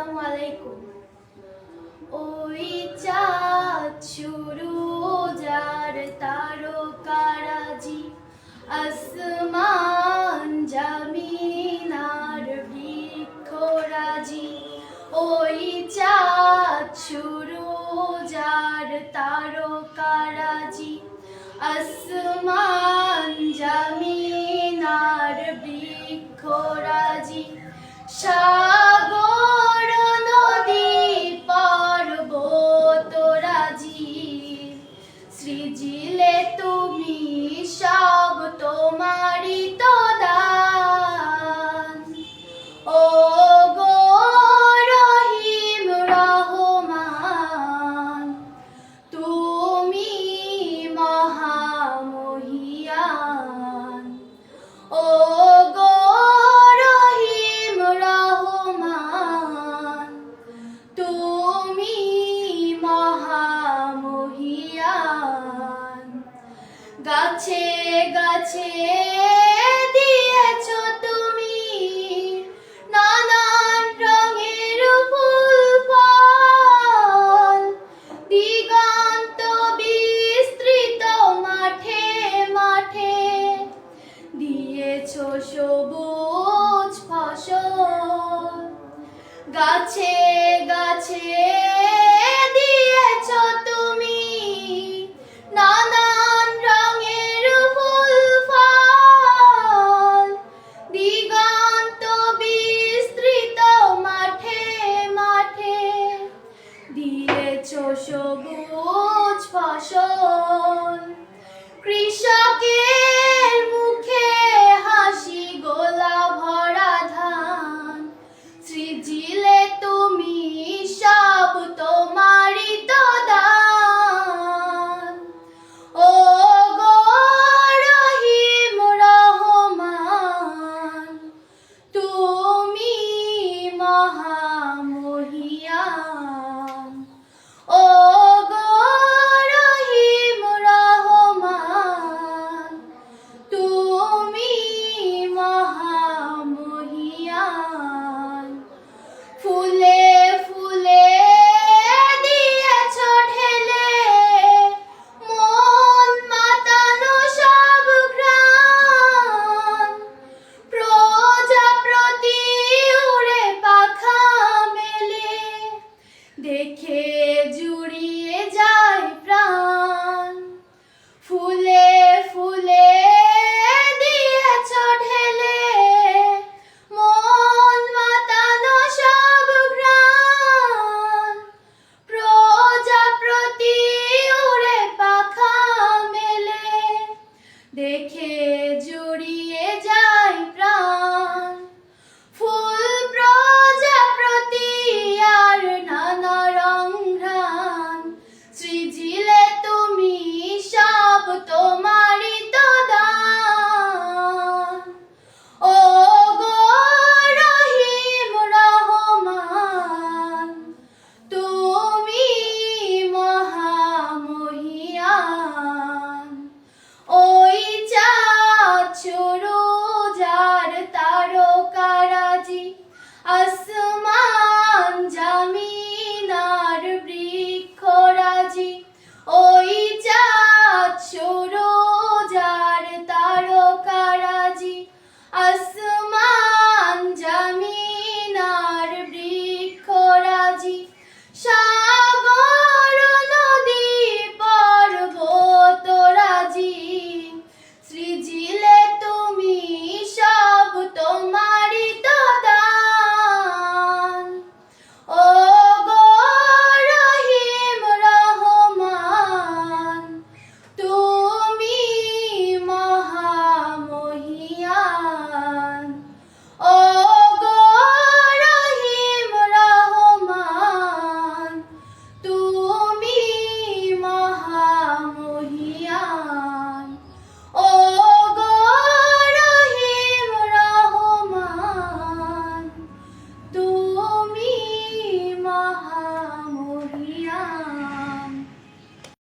আসসালামু আলাইকুম। ওই চাঁদ শুরু যার তারকারাজি আসমান জামিনার বৃক্ষরাজি। ওই চাঁদ শুরু যার তারকারাজি আসমান জামিনার বৃক্ষরাজি। সাগর সৃজিলে তুমি সব তোমারই তো দিয়েছ তুমি নানান রঙের ফুল, ফল। দিগন্ত বিস্তৃত মাঠে মাঠে। দিয়েছ সবুজ ফসল। গাছে গাছে দিয়েছ সবুজ